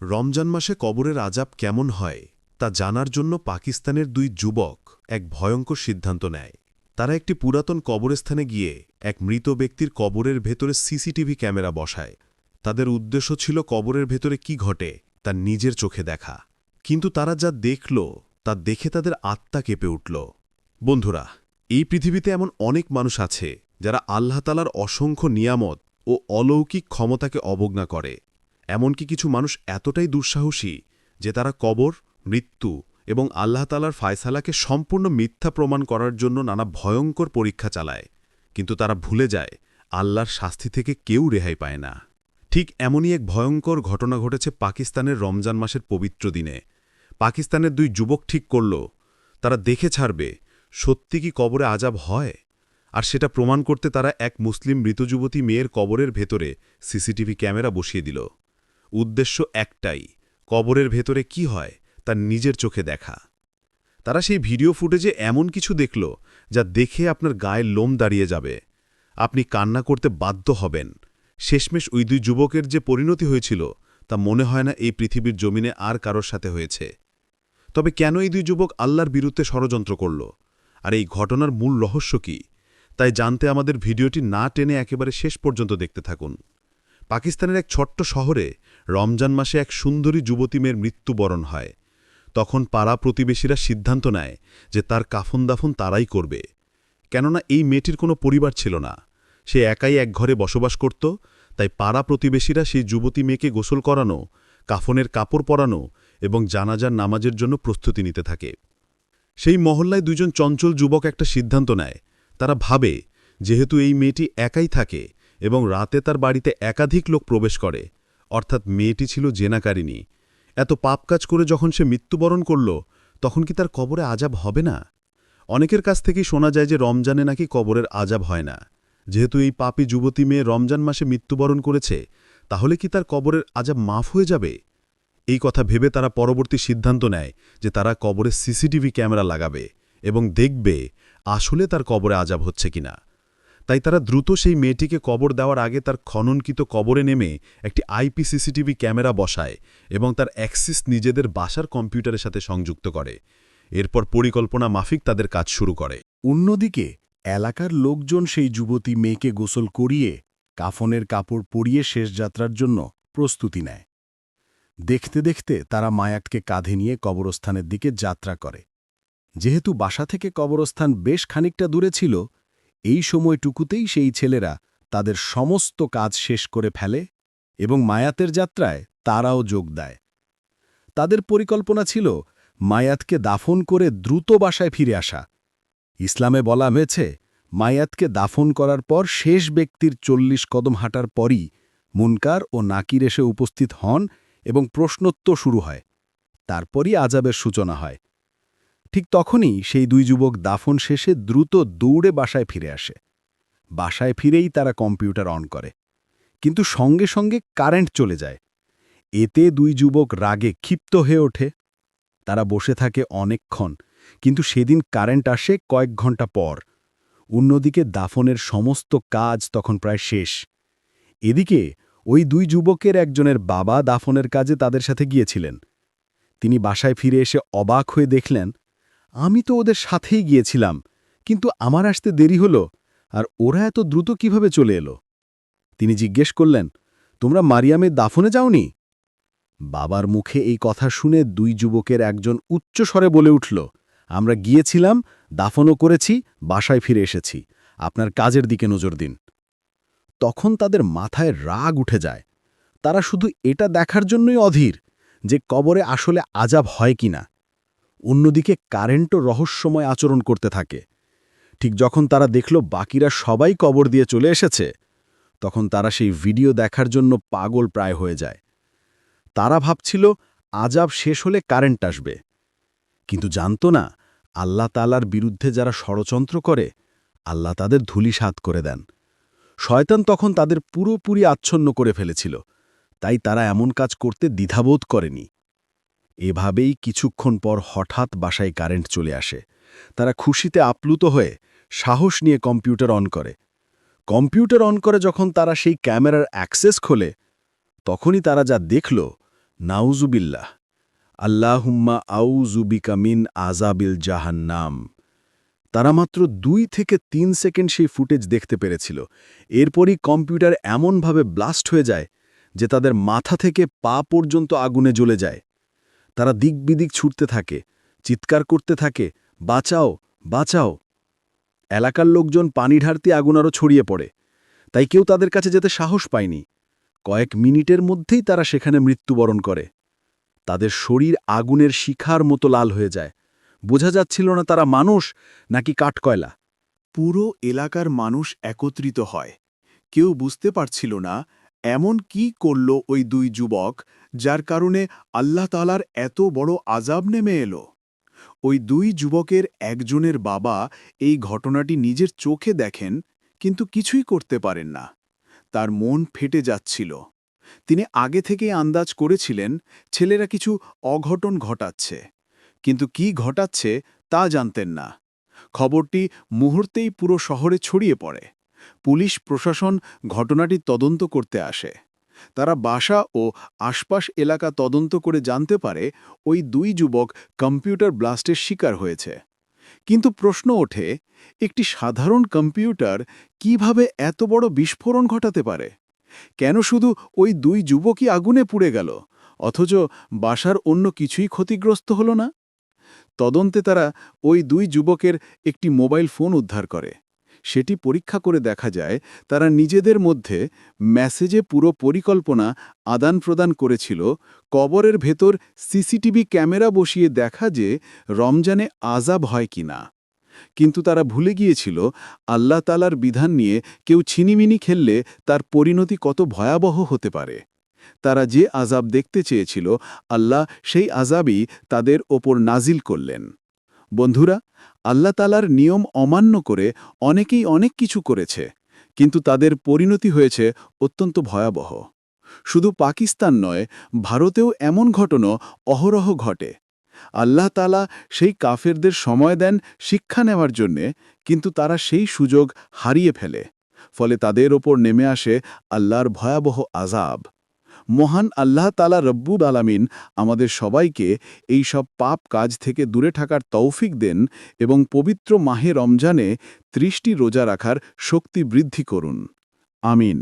রমজান মাসে কবরের আজাব কেমন হয়, তা জানার জন্য পাকিস্তানের দুই যুবক এক ভয়ঙ্কর সিদ্ধান্ত নেয়। তারা একটি পুরাতন কবরস্থানে গিয়ে এক মৃত ব্যক্তির কবরের ভেতরে সিসিটিভি ক্যামেরা বসায়। তাদের উদ্দেশ্য ছিল কবরের ভেতরে কি ঘটে, তা নিজের চোখে দেখা। কিন্তু তারা যা দেখল, তা দেখে তাদের আত্মা কেঁপে উঠল। বন্ধুরা, এই পৃথিবীতে এমন অনেক মানুষ আছে, যারা আল্লাহতালার অসংখ্য নিয়ামত ও অলৌকিক ক্ষমতাকে অবজ্ঞা করে। এমনকি কিছু মানুষ এতটাই দুঃসাহসী যে তারা কবর, মৃত্যু এবং আল্লাহতালার ফায়সালাকে সম্পূর্ণ মিথ্যা প্রমাণ করার জন্য নানা ভয়ঙ্কর পরীক্ষা চালায়। কিন্তু তারা ভুলে যায়, আল্লাহর শাস্তি থেকে কেউ রেহাই পায় না। ঠিক এমনই এক ভয়ঙ্কর ঘটনা ঘটেছে পাকিস্তানের রমজান মাসের পবিত্র দিনে। পাকিস্তানের দুই যুবক ঠিক করল, তারা দেখে ছাড়বে, সত্যি কি কবরে আজাব হয়? আর সেটা প্রমাণ করতে তারা এক মুসলিম মৃত যুবতী মেয়ের কবরের ভেতরে সিসিটিভি ক্যামেরা বসিয়ে দিল। উদ্দেশ্য একটাই, কবরের ভেতরে কি হয় তার নিজের চোখে দেখা। তারা সেই ভিডিও ফুটেজে এমন কিছু দেখল যা দেখে আপনার গায়ে লোম দাঁড়িয়ে যাবে। আপনি কান্না করতে বাধ্য হবেন। শেষমেশ ওই দুই যুবকের যে পরিণতি হয়েছিল তা মনে হয় না এই পৃথিবীর জমিনে আর কারোর সাথে হয়েছে। তবে কেন এই দুই যুবক আল্লাহর বিরুদ্ধে ষড়যন্ত্র করল? আর এই ঘটনার মূল রহস্য কি? তাই জানতে আমাদের ভিডিওটি না টেনে একেবারে শেষ পর্যন্ত দেখতে থাকুন। পাকিস্তানের এক ছোট্ট শহরে রমজান মাসে এক সুন্দরী যুবতী মেয়ের মৃত্যুবরণ হয়। তখন পাড়া প্রতিবেশীরা সিদ্ধান্ত নেয় যে তার কাফন দাফন তারাই করবে। কেননা এই মেয়েটির কোনো পরিবার ছিল না। সে একাই এক ঘরে বসবাস করত, তাই পাড়া প্রতিবেশীরা সেই যুবতী মেয়েকে গোসল করানো, কাফনের কাপড় পরানো এবং জানাজার নামাজের জন্য প্রস্তুতি নিতে থাকে। সেই মহল্লায় দুজন চঞ্চল যুবক একটা সিদ্ধান্ত নেয়। তারা ভাবে, যেহেতু এই মেয়েটি একাই থাকে এবং রাতে তার বাড়িতে একাধিক লোক প্রবেশ করে অর্থাৎ মেয়েটি ছিল জেনাকারিনী এত পাপ কাজ করে যখন সে মৃত্যুবরণ করল, তখন কি তার কবরে আজাব হবে না? অনেকের কাছ থেকেই শোনা যায় যে রমজানে নাকি কবরের আজাব হয় না। যেহেতু এই পাপী যুবতী মেয়ে রমজান মাসে মৃত্যুবরণ করেছে, তাহলে কি তার কবরের আজাব মাফ হয়ে যাবে? এই কথা ভেবে তারা পরবর্তী সিদ্ধান্ত নেয় যে তারা কবরে সিসিটিভি ক্যামেরা লাগাবে এবং দেখবে আসলে তার কবরে আজাব হচ্ছে কিনা। তাই তারা দ্রুত সেই মেয়েটিকে কবর দেওয়ার আগে তার খননকৃত কবরে নেমে একটি আইপি সিসিটিভি ক্যামেরা বসায় এবং তার অ্যাক্সিস নিজেদের বাসার কম্পিউটারের সাথে সংযুক্ত করে। এরপর পরিকল্পনা মাফিক তাদের কাজ শুরু করে। অন্যদিকে, এলাকার লোকজন সেই যুবতী মেয়েকে গোসল করিয়ে কাফনের কাপড় পরিয়ে শেষ যাত্রার জন্য প্রস্তুতি নেয়। দেখতে দেখতে তারা মায়াটকে কাঁধে নিয়ে কবরস্থানের দিকে যাত্রা করে। যেহেতু বাসা থেকে কবরস্থান বেশ খানিকটা দূরে ছিল এই সময়টুকুতেই সেই ছেলেরা তাদের সমস্ত কাজ শেষ করে ফেলে এবং মায়াতের যাত্রায় তারাও যোগ দেয়। তাদের পরিকল্পনা ছিল মায়াতকে দাফন করে দ্রুত বাসায় ফিরে আসা। ইসলামে বলা হয়েছে, মায়াতকে দাফন করার পর শেষ ব্যক্তির চল্লিশ কদম হাঁটার পরই মুনকার ও নাকির এসে উপস্থিত হন এবং প্রশ্নোত্তর শুরু হয়। তারপরই আজাবের সূচনা হয়। ঠিক তখনই সেই দুই যুবক দাফন শেষে দ্রুত দৌড়ে বাসায় ফিরে আসে। বাসায় ফিরেই তারা কম্পিউটার অন করে। কিন্তু সঙ্গে সঙ্গে কারেন্ট চলে যায়। এতে দুই যুবক রাগে ক্ষিপ্ত হয়ে ওঠে। তারা বসে থাকে অনেকক্ষণ, কিন্তু সেদিন কারেন্ট আসে কয়েক ঘণ্টা পর। অন্যদিকে দাফনের সমস্ত কাজ তখন প্রায় শেষ। এদিকে ওই দুই যুবকের একজনের বাবা দাফনের কাজে তাদের সাথে গিয়েছিলেন। তিনি বাসায় ফিরে এসে অবাক হয়ে দেখলেন আমি তো ওদের সাথেই গিয়েছিলাম, কিন্তু আমার আসতে দেরি হলো, আর ওরা এত দ্রুত কীভাবে চলে এলো? তিনি জিজ্ঞেস করলেন, তোমরা মারিয়ামের দাফনে যাওনি? বাবার মুখে এই কথা শুনে দুই যুবকের একজন উচ্চস্বরে বলে উঠল, আমরা গিয়েছিলাম, দাফনও করেছি, বাসায় ফিরে এসেছি। আপনার কাজের দিকে নজর দিন। তখন তাদের মাথায় রাগ উঠে যায়। তারা শুধু এটা দেখার জন্যই অধীর যে কবরে আসলে আজাব হয় কিনা। অন্যদিকে কারেন্টও রহস্যময় আচরণ করতে থাকে। ঠিক যখন তারা দেখল বাকিরা সবাই কবর দিয়ে চলে এসেছে, তখন তারা সেই ভিডিও দেখার জন্য পাগল প্রায় হয়ে যায়। তারা ভাবছিল, আজাব শেষ হলে কারেন্ট আসবে। কিন্তু জানত না, আল্লাহ তালার বিরুদ্ধে যারা ষড়যন্ত্র করে, আল্লাহ তাদের ধুলিসাত করে দেন। শয়তান তখন তাদের পুরোপুরি আচ্ছন্ন করে ফেলেছিল, তাই তারা এমন কাজ করতে দ্বিধাবোধ করেনি। এভাবেই কিছুক্ষণ পর হঠাৎ বাসায় কারেন্ট চলে আসে। তারা খুশিতে আপ্লুত হয়ে সাহস নিয়ে কম্পিউটার অন করে। কম্পিউটার অন করে যখন তারা সেই ক্যামেরার অ্যাক্সেস খোলে, তখনই তারা যা দেখল, নাউজুবিল্লাহ, আল্লাহুম্মা আউজুবিকা মিন আজাবিল জাহান্নাম। তারা মাত্র দুই থেকে তিন সেকেন্ড সেই ফুটেজ দেখতে পেরেছিল। এরপরই কম্পিউটার এমনভাবে ব্লাস্ট হয়ে যায় যে তাদের মাথা থেকে পা পর্যন্ত আগুনে জ্বলে যায়। তারা দিক বিদিক ছুটতে থাকে, চিৎকার করতে থাকে, বাঁচাও বাঁচাও। এলাকার লোকজন পানি ঢারতে আগুন আরও ছড়িয়ে পড়ে, তাই কেউ তাদের কাছে যেতে সাহস পায়নি। কয়েক মিনিটের মধ্যেই তারা সেখানে মৃত্যুবরণ করে। তাদের শরীর আগুনের শিখার মতো লাল হয়ে যায়। বোঝা যাচ্ছিল না তারা মানুষ নাকি কাঠকয়লা। পুরো এলাকার মানুষ একত্রিত হয়। কেউ বুঝতে পারছিল না, এমন কি করল ওই দুই যুবক যার কারণে আল্লাহ তালার এত বড় আজাব নেমে এলো। ওই দুই যুবকের একজনের বাবা এই ঘটনাটি নিজের চোখে দেখেন, কিন্তু কিছুই করতে পারেন না। তার মন ফেটে যাচ্ছিল। তিনি আগে থেকেই আন্দাজ করেছিলেন, ছেলেরা কিছু অঘটন ঘটাচ্ছে। কিন্তু কি ঘটাচ্ছে তা জানতেন না। খবরটি মুহূর্তেই পুরো শহরে ছড়িয়ে পড়ে। পুলিশ, প্রশাসন ঘটনাটি তদন্ত করতে আসে। তারা বাসা ও আশপাশ এলাকা তদন্ত করে জানতে পারে ওই দুই যুবক কম্পিউটার ব্লাস্টের শিকার হয়েছে। কিন্তু প্রশ্ন ওঠে, একটি সাধারণ কম্পিউটার কীভাবে এত বড় বিস্ফোরণ ঘটাতে পারে? কেন শুধু ওই দুই যুবকই আগুনে পুড়ে গেল, অথচ বাসার অন্য কিছুই ক্ষতিগ্রস্ত হল না? তদন্তে তারা ওই দুই যুবকের একটি মোবাইল ফোন উদ্ধার করে। সেটি পরীক্ষা করে দেখা যায়, তারা নিজেদের মধ্যে মেসেজে পুরো পরিকল্পনা আদান প্রদান করেছিল। কবরের ভেতর সিসিটিভি ক্যামেরা বসিয়ে দেখা যে রমজানে আজাব হয় কিনা। কিন্তু তারা ভুলে গিয়েছিল, আল্লাহ তালার বিধান নিয়ে কেউ ছিনিমিনি খেললে তার পরিণতি কত ভয়াবহ হতে পারে। তারা যে আজাব দেখতে চেয়েছিল, আল্লাহ সেই আজাবই তাদের ওপর নাজিল করলেন। বন্ধুরা আল্লাহ তালার নিয়ম অমান্য করে অনেকেই অনেক কিছু করেছে, কিন্তু তাদের পরিণতি হয়েছে অত্যন্ত ভয়াবহ। শুধু পাকিস্তান নয়, ভারতেও এমন ঘটনা অহরহ ঘটে। আল্লাহ তালা সেই কাফেরদের সময় দেন শিক্ষা নেওয়ার জন্যে, কিন্তু তারা সেই সুযোগ হারিয়ে ফেলে, ফলে তাদের ওপর নেমে আসে আল্লাহর ভয়াবহ আজাব মহান আল্লাহ তালা রব্বুল আলামিন আমাদের সবাইকে এই সব পাপ কাজ থেকে দূরে থাকার তৌফিক দেন এবং পবিত্র মাহে রমজানে ত্রিশটি রোজা রাখার শক্তি বৃদ্ধি করুন। আমিন।